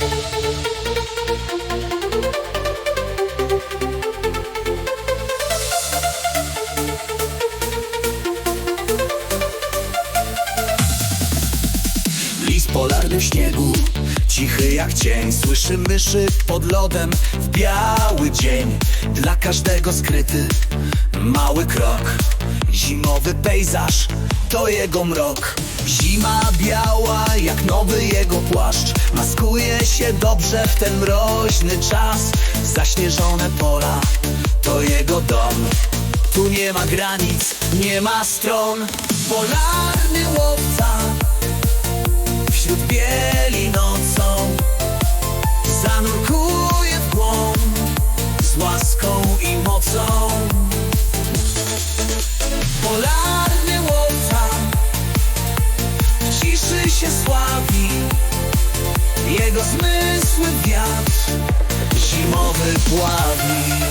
Lis polarny w śniegu, cichy jak cień Słyszy myszy pod lodem w biały dzień. Dla każdego skryty mały krok. Zimowy pejzaż to jego mrok Zima biała jak nowy jego płaszcz. Maskuje się dobrze w ten mroźny czas. Zaśnieżone pola to jego dom. Tu nie ma granic, nie ma stron. Polarny łowca Wśród bieli Jego zmysły wiatr Zimowy pławi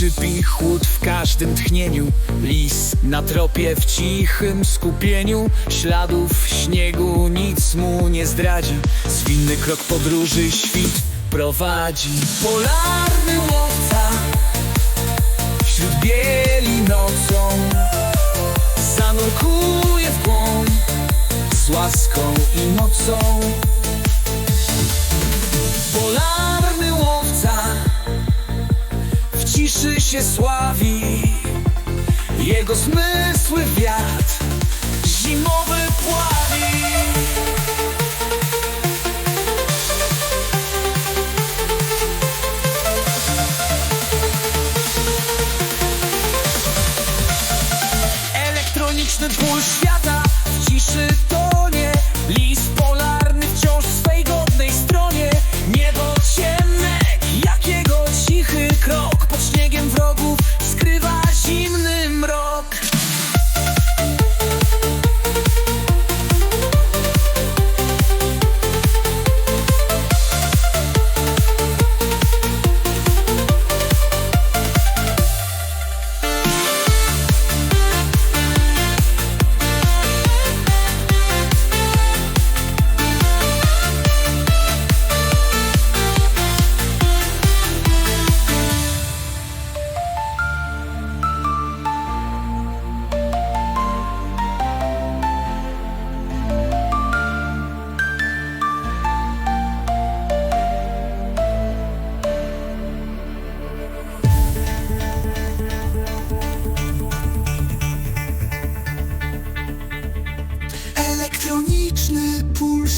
skrzypi chłód w każdym tchnieniu. Lis na tropie w cichym skupieniu. Śladów śniegu nic mu nie zdradzi. Zwinny krok podróży świt prowadzi. Polarny łowca Wśród bieli nocą Zanurkuje w głąb Z łaską i mocą się sławi. Jego zmysły wiatr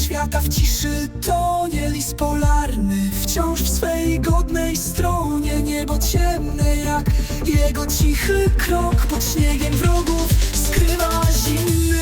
świata w ciszy tonie Lis polarny. Wciąż w swej godnej stronie Niebo ciemne jak jego cichy krok. Pod śniegiem wrogów skrywa zimny